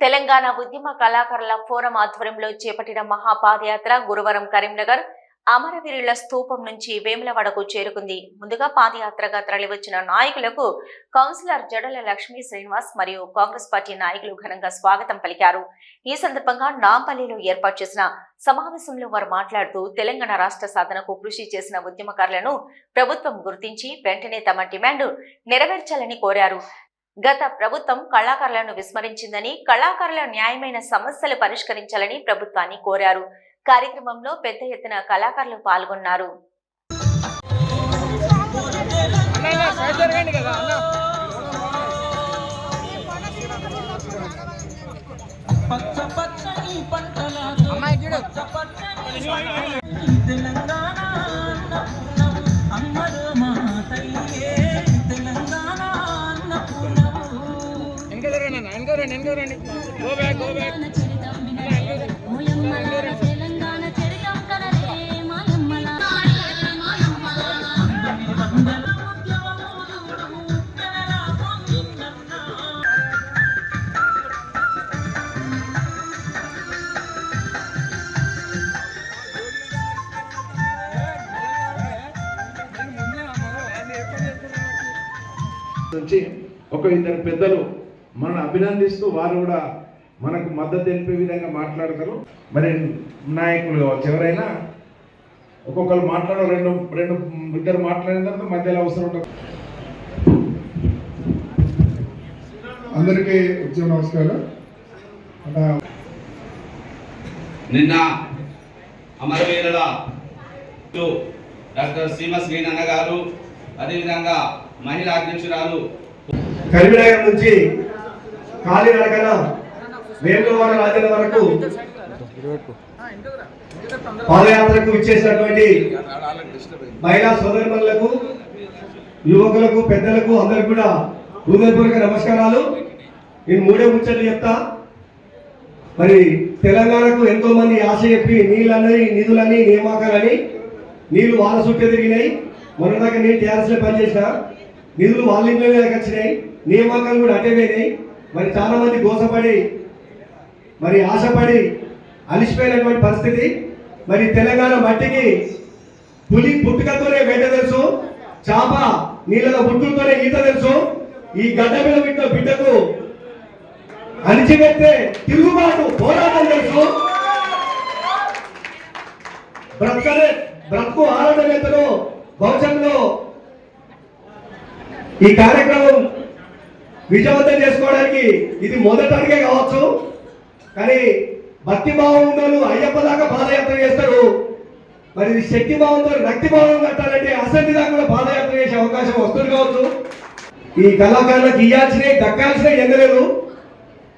తెలంగాణ ఉద్యమ కళాకారుల ఫోరం ఆధ్వర్యంలో చేపట్టిన మహాపాదయాత్ర గురువారం కరీంనగర్ అమరవీరుల స్థూపం నుంచి వేములవాడకు చేరుకుంది. ముందుగా పాదయాత్రగా తరలివచ్చిన నాయకులకు కౌన్సిలర్ జడల లక్ష్మీ శ్రీనివాస్ మరియు కాంగ్రెస్ పార్టీ నాయకులు ఘనంగా స్వాగతం పలికారు. ఈ సందర్భంగా నాంపల్లిలో ఏర్పాటు చేసిన సమావేశంలో వారు మాట్లాడుతూ తెలంగాణ రాష్ట్ర సాధనకు కృషి చేసిన ఉద్యమకారులను ప్రభుత్వం గుర్తించి వెంటనే తమ డిమాండ్ నెరవేర్చాలని కోరారు. గత ప్రభుత్వం కళాకారులను విస్మరించిందని కళాకారుల న్యాయమైన సమస్యలు పరిష్కరించాలని ప్రభుత్వాన్ని కోరారు. కార్యక్రమంలో పెద్ద ఎత్తున కళాకారులు పాల్గొన్నారు. అన్న సైడ్ నుంచి ఒక ఇద్దరు పెద్దలు మనల్ని అభినందిస్తూ వారు కూడా మనకు మద్దతు తెలిపే విధంగా మాట్లాడతారు. మరి నాయకులు కావచ్చు ఎవరైనా ఒక్కొక్కరు మాట్లాడ రెండు రెండు ఇద్దరు మాట్లాడిన తర్వాత మధ్యలో అవసరం ఉంటుంది. అందరికీ ఉద్యమ నమస్కారం. నిన్న అమరవీరుల డాక్టర్ సీమ శ్రీనన్న గారు అదేవిధంగా మహిళా అధ్యక్షురాలు కరీంనగర్ నుంచి ఖాళీ కాలినడకన వేములవాడ రాజుల వరకు పాదయాత్రకు ఇచ్చేసినటువంటి మహిళా సోదరులకు యువకులకు పెద్దలకు అందరికి కూడా హృదయపూర్వక నమస్కారాలు. నేను మూడే ముచ్చట్లు చెప్తా. మరి తెలంగాణకు ఎంతో మంది ఆశ చెప్పి నీళ్ళని నిధులని నియామకాలని నీళ్ళు వాళ్ళ చుట్టూ తిరిగినాయి. మొన్న దాకా నేను టీఆర్ఎస్లో పనిచేసిన నిధులు వాళ్ళ ఇంట్లోనే వచ్చినాయి నియామకాలు కూడా అటే పోయినాయి. మరి చాలా మంది గోసపడి మరి ఆశపడి అలిసిపోయినటువంటి పరిస్థితి. మరి తెలంగాణ మట్టికి పులి పుట్టుకతోనే వెంట తెలుసు చాప నీళ్ళలో పుట్టుకతోనే ఈత తెలుసు. ఈ గడ్డ మీద బిడ్డ బిడ్డకు అణిచిపెట్టే తిరుగుబాటు పోరాటం తెలుసు. బ్రతకలే బ్రతుకు ఆరోగ్యవేత్తలు భవిష్యత్తులో ఈ కార్యక్రమం విజయవంతం చేసుకోవడానికి ఇది మొదటి అడిగే కావచ్చు. కానీ భక్తి భావంతో అయ్యప్ప దాకా పాదయాత్ర చేస్తారు మరి ఇది శక్తి భావంతో రక్తి భావం కట్టాలంటే అసంటి దాకా కూడా పాదయాత్ర చేసే అవకాశం వస్తుంది కావచ్చు. ఈ కళాకారులకు ఇయ్యాల్సినవి దక్కాల్సినవి ఎందలేదు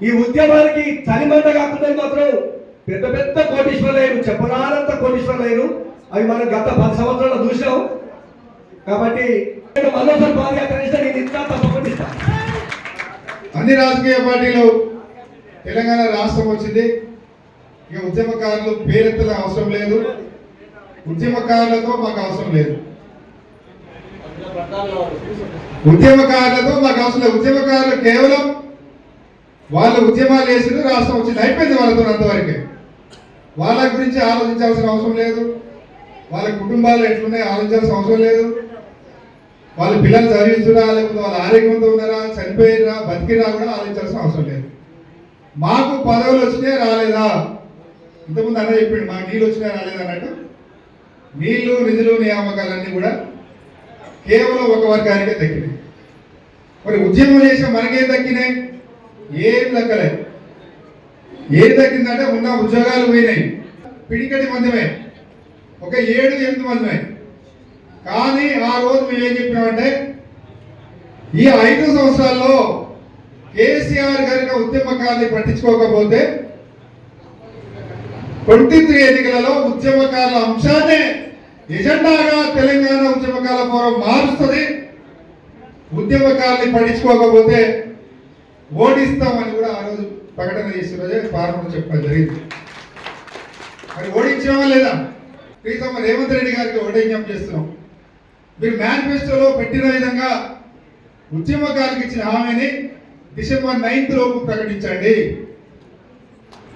ఈ ఉద్యమానికి చలిమంట కాకుండా మాత్రం పెద్ద పెద్ద కోటీశ్వరులైన చెప్పరానంత కోటీశ్వరులైన అవి మనం గత పది సంవత్సరాలు చూసాం కాబట్టి మరోసారి పాదయాత్ర చేస్తే నేను ఇంత తప్పకుండా ఇస్తాను అన్ని రాజకీయ పార్టీలు తెలంగాణ రాష్ట్రం వచ్చింది. ఇక ఉద్యమకారులు పేరెత్తల అవసరం లేదు. ఉద్యమకారులతో మాకు అవసరం లేదు. ఉద్యమకారులతో మాకు అవసరం లేదు. ఉద్యమకారులు కేవలం వాళ్ళ ఉద్యమాలు వేసింది రాష్ట్రం వచ్చింది. అయిపోయింది వాళ్ళతో అంతవరకే. వాళ్ళ గురించి ఆలోచించాల్సిన అవసరం లేదు. వాళ్ళ కుటుంబాలు ఎట్లున్నాయి ఆలోచించాల్సిన అవసరం లేదు. వాళ్ళ పిల్లలు చదివిస్తున్నా లేకపోతే వాళ్ళ ఆరోగ్యంతో ఉన్నారా చనిపోయినా బతికినా కూడా ఆలోచించాల్సిన అవసరం లేదు. మాకు పదవులు వచ్చినాయి రాలేదా? ఇంతకుముందు అన్న చెప్పిండు మాకు నీళ్ళు వచ్చినాయి రాలేదా అన్నట్టు? నీళ్ళు నిధులు నియామకాలన్నీ కూడా కేవలం ఒక వర్గానికే దక్కినాయి. మరి ఉద్యమం చేసిన మనకేం దక్కినాయి? ఏం దక్కలేదు ఏం దక్కిందంటే ఉన్న ఉద్యోగాలు పోయినాయి. పిడికటి మందమే. ఒక ఏడు ఎనిమిది మందమే. కానీ ఆ రోజు మేము ఏం చెప్పినామంటే ఈ ఐదు సంవత్సరాల్లో కేసీఆర్ కనుక ఉద్యమకాన్ని పట్టించుకోకపోతే ట్వంటీ త్రీ ఎన్నికలలో ఉద్యమకారుల అంశాన్ని ఎజెండాగా తెలంగాణ ఉద్యమకాల ఫోరం మారుస్తుంది. ఉద్యమకారుని పట్టించుకోకపోతే ఓడిస్తామని కూడా ఆ రోజు ప్రకటన చేసిన రోజే ఫారంలో చెప్పడం జరిగింది. మరి ఓడించామా లేదా? ప్రీతమ్మ రేవంత్ రెడ్డి గారికి ఒకటే చేస్తున్నాం. మీరు మేనిఫెస్టోలో పెట్టిన విధంగా ఉద్యమకారులకు ఇచ్చిన హామీని డిసెంబర్ నైన్త్ లోపు ప్రకటించండి.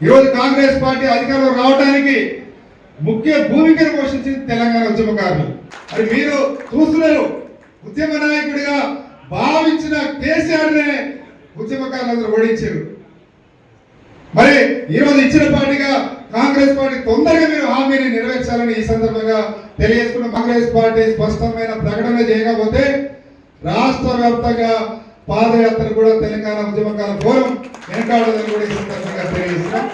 ఈరోజు కాంగ్రెస్ పార్టీ అధికారంలో రావడానికి ముఖ్య భూమికను పోషించింది తెలంగాణ ఉద్యమకారులు. మరి మీరు చూస్తున్నారు ఉద్యమ నాయకుడిగా భావించిన కేసీఆర్నే ఉద్యమకారులందరూ ఓడించారు. మరి ఈరోజు ఇచ్చిన పార్టీగా కాంగ్రెస్ పార్టీ తొందరగా మీరు హామీని నెరవేర్చాలని ఈ సందర్భంగా తెలియజేసుకున్న కాంగ్రెస్ పార్టీ స్పష్టమైన ప్రకటన చేయకపోతే రాష్ట్ర వ్యాప్తంగా పాదయాత్ర కూడా తెలంగాణ ఉద్యమకాల ఫోరం వెనకాడదని కూడా ఈ సందర్భంగా తెలియజేస్తున్నాం.